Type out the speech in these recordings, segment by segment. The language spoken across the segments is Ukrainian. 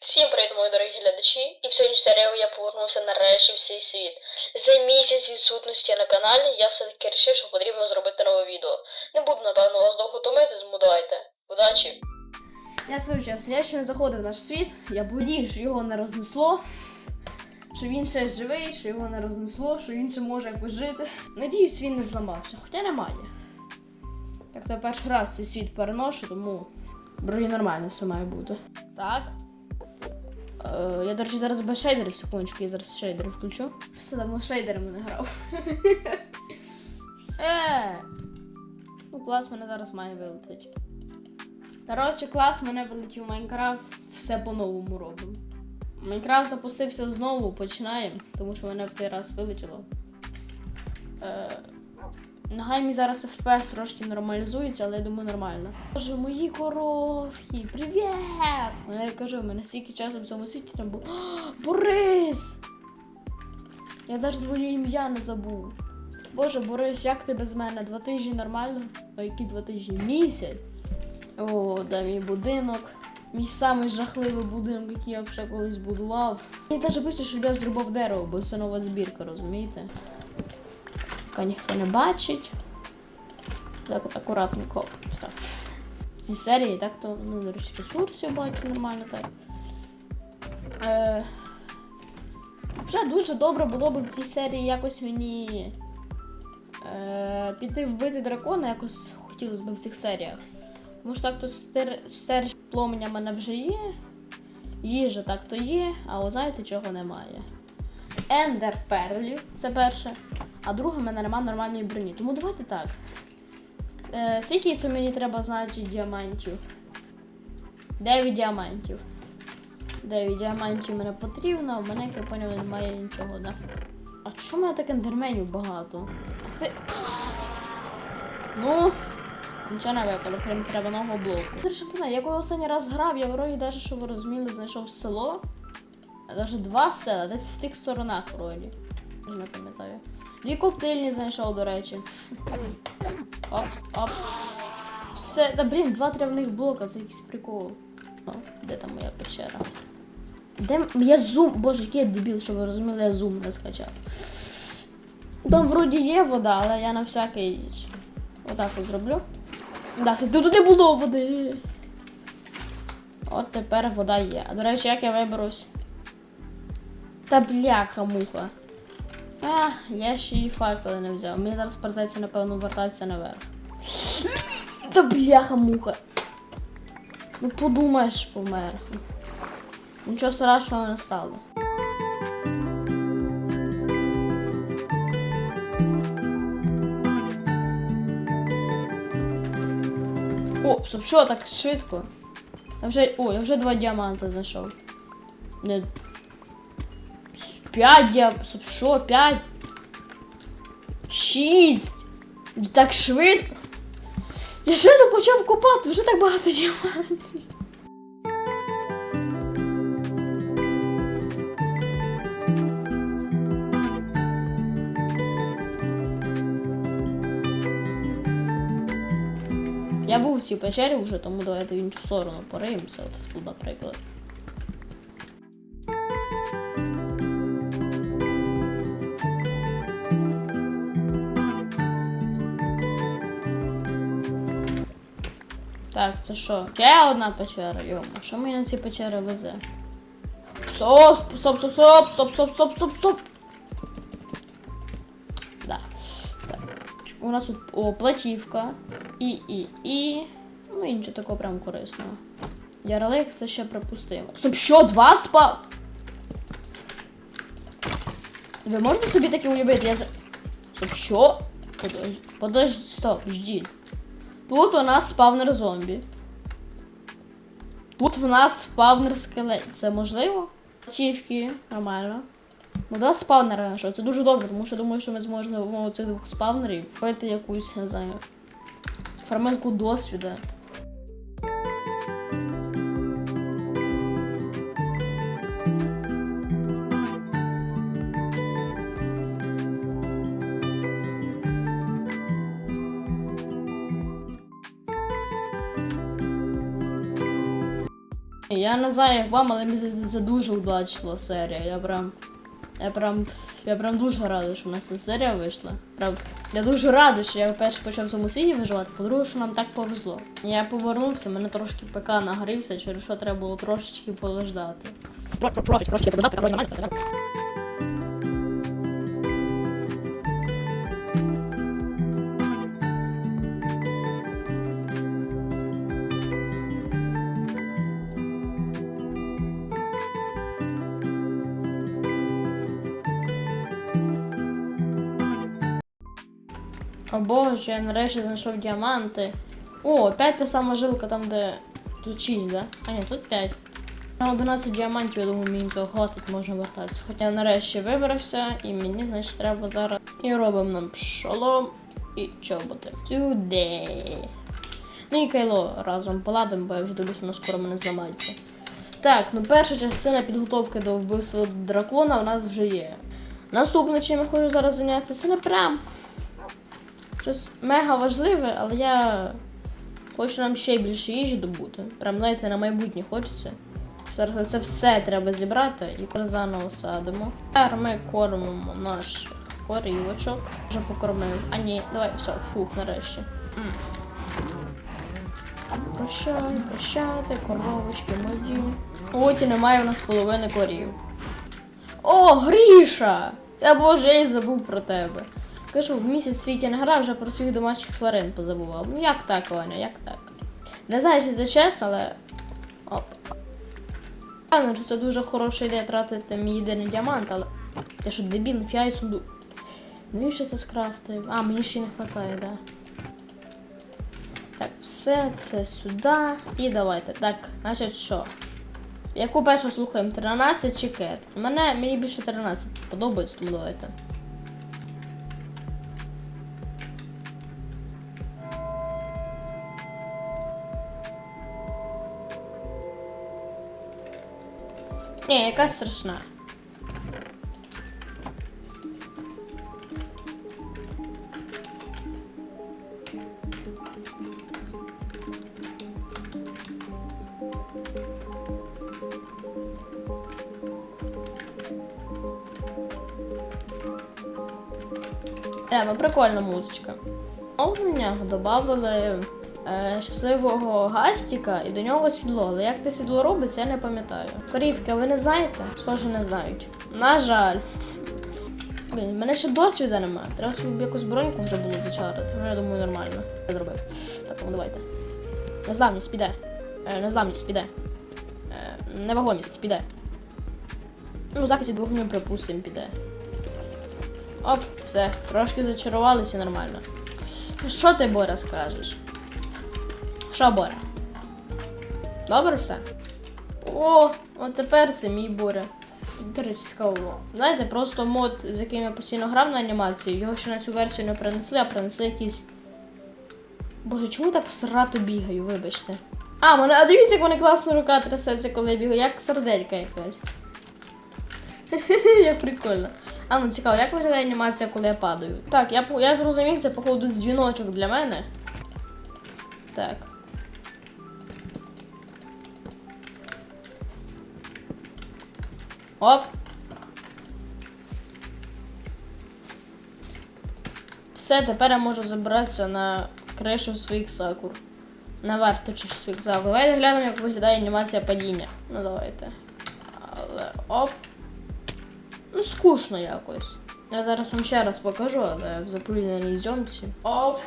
Всім привіт, мої дорогі глядачі! І в сьогоднішній серії я повернувся нарешті в цей світ. За місяць відсутності на каналі я все-таки вирішив, що потрібно зробити нове відео. Не буду, напевно, вас довго томити, тому давайте. Удачі! Я час, я ще не заходив в наш світ, я боюсь, що його не рознесло, що він ще живий, що його не рознесло, що він ще може якось жити. Надіюсь, він не зламався, хоча немає. Так то перший раз цей світ переношу, тому вроді нормально все має бути. Так. Е, я, до речі, зараз без шейдерів, секундочку, я зараз шейдери включу. Все давно шейдерами не грав. Е! Ну, клас мене зараз має вилетить. Коротше, клас мене вилетів Майнкрафт, все по-новому робимо. Майнкрафт запустився знову, починаємо, тому що мене в той раз вилетіло. Е, Нехай мій зараз FPS трошки нормалізується, але я думаю нормально. Боже, мої коровки, привіт! Ну, я кажу, мене стільки часу в цьому світі там був. Борис! Я навіть твоє ім'я не забув. Боже, Борис, як ти без мене? Два тижні нормально? А які два тижні? Місяць? О, да, мій будинок. Мій самий жахливий будинок, який я вже колись будував. Мені теж пише, щоб я зрубав дерево, бо це нова збірка, розумієте? Поки ніхто не бачить. Так от акуратненько. Зі серії, так то, ну, ресурсів бачу нормально так. Е, вже дуже добре було б в цій серії якось мені е, піти вбити дракона, якось хотілося б в цих серіях. Тому що так то стер, стер пломеня в мене вже є. Їжа так то є, а от знаєте, чого немає. Ендер перлів, це перше. А друге, в мене немає нормальної броні. Тому давайте так. Е, скільки це мені треба, значить, діамантів? 9 діамантів. 9 діамантів мене потрібно, а в мене, як я поняла, немає нічого, да? А чому в мене так ендерменів багато? Ти. Ну, Нічого не випало, крім травяного блоку. Я коли останній раз грав, я вроді навіть, що ви розуміли, знайшов село. Навіть два села, десь в тих сторонах вроді. Не пам'ятаю. Дві коптильні знайшов, до речі. Оп, оп. Все, та блін, два травних блока, це якийсь прикол. О, де там моя печера? Де я зум. Боже, який я дебіл, що ви розуміли, я зум не скачав. Там вроді є вода, але я на всякий. Отак от зроблю. Да, це тут не було води. От тепер вода є. А до речі, як я виберусь? Та бляха муха. А, я ще і факели не взяв. Мені зараз придеться, напевно, вертатися наверх. Та бляха муха. Ну подумаєш, помер. Нічого страшного не стало. О, що так швидко? Я вже. О, я вже два діаманти знайшов. Не. П'ять діам... Стоп, що? П'ять? Шість! Так швидко. Я ще не почав копати, вже так багато діамантів. Я був у цій печері вже, тому давайте в іншу сторону пориємося, от тут, наприклад. Так, це що? Ще одна печера, йома. Що мені на ці печери везе? Стоп, стоп, стоп, стоп, стоп, стоп, стоп, стоп, стоп. Да. Так. У нас тут о, платівка. І, і, і. Ну, і нічого такого прям корисного. Ярлик це ще припустимо. Стоп, що, два спа. Ви можете собі таке уявити? Я. Стоп, що? Подожди, подожди, стоп, ждіть. Тут у нас спавнер зомбі. Тут в нас спавнер скелет. Це можливо? Платівки, нормально. Ну, два спавнера що це дуже добре, тому що думаю, що ми зможемо цих двох спавнерів робити якусь, не знаю, фарминку досвіда. Я не знаю, як вам, але мені це дуже удачна серія. Я прям. Я прям. Я прям дуже радий, що в нас ця серія вийшла. Прям, я дуже радий, що я вперше почав в цьому світі виживати, по-друге, що нам так повезло. Я повернувся, мене трошки ПК нагрівся, через що треба було трошечки полеждати. Боже, я нарешті знайшов діаманти. О, опять та сама жилка там, де. Тут 6, да? А ні, тут 5. На 11 діамантів, я думаю, мені цього хватить, можна вертатися. Хоча я нарешті вибрався, і мені, значить, треба зараз. І робимо нам шолом і чоботи. Сюди. Ну і кайло разом поладимо, бо я вже дивлюсь, воно скоро мене зламається. Так, ну перша частина підготовки до вбивства дракона у нас вже є. Наступне, чим я хочу зараз зайнятися, це не прям щось мега важливе, але я хочу нам ще більше їжі добути. Прям, знаєте, на майбутнє хочеться. Зараз це все треба зібрати і заново садимо. Тепер ми кормимо наших корівочок. Вже покормив. А ні, давай, все, фух, нарешті. М. Прощай, прощайте, коровочки мої. От і немає у нас половини корів. О, Гріша! Я боже, я й забув про тебе. Кажу, в місяць світі не грав, вже про своїх домашніх тварин позабував. Ну як так, Ваня, як так? Не знаю, чи це чесно, але. Оп. Певно, що це дуже хороша ідея тратити мій єдиний діамант, але. Я що, дебіл, і сундук. Навіщо це скрафтив? А, мені ще не вистачає, да. Так, все це сюди. І давайте. Так, значить що? Яку першу слухаємо? 13 чи кет? Мене мені більше 13 подобається, тому давайте. Ні, яка страшна. Е, ну прикольна музичка. Оновлення додали е, щасливого гастіка і до нього сідло. Але як те сідло робиться, я не пам'ятаю. Корівки, ви не знаєте? Схоже, не знають. На жаль. Блін, мене ще досвіду немає. Треба собі якусь броньку вже було зачарити. Ну, я думаю, нормально. Я зробив. Так, ну давайте. Незламність піде. Е, незламність піде. Е, невагомість піде. Ну, захист від вогню, припустимо, піде. Оп, все, трошки зачарувалися нормально. Що ти, Боря, скажеш? Що, Боря? Добре все? О, от тепер це мій Боря. До речі, цікаво. Знаєте, просто мод, з яким я постійно грав на анімації, його ще на цю версію не принесли, а принесли якийсь. Боже, чому так всрато бігаю, вибачте. А, мене, а дивіться, як мене класно рука трясеться, коли я бігаю, як сарделька якась. Як прикольно. А ну цікаво, як виглядає анімація, коли я падаю? Так, я, я зрозумів, це походу дзвіночок для мене. Так. Оп. Все, тепер я можу забратися на кришу своїх сакур. Наверх точніше своїх сакур. Давайте глянемо, як виглядає анімація падіння. Ну давайте. Але оп. Ну, скучно якось. Я зараз вам ще раз покажу, але в заплюненій зйомці. Оп.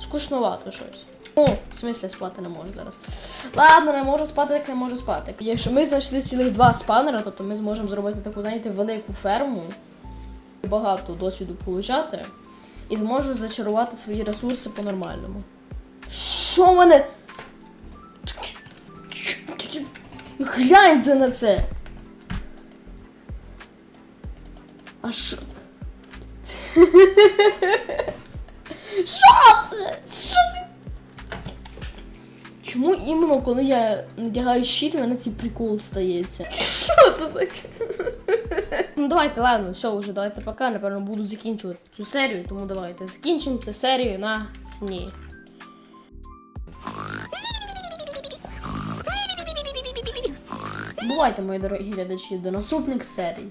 Скучновато щось. О, в смислі спати не можу зараз. Ладно, не можу спати, як не можу спати. Якщо ми знайшли цілих два спанера, тобто ми зможемо зробити таку, знаєте, велику ферму, багато досвіду получати, і зможу зачарувати свої ресурси по-нормальному. Що в мене? Гляньте на це! А що? Що це? Що це? Чому іменно коли я надягаю щит, мене цей прикол стається? Що це таке? Ну давайте, ладно, все, вже давайте пока. Напевно, буду закінчувати цю серію, тому давайте закінчимо цю серію на сні. Бувайте, мої дорогі глядачі, до наступних серій.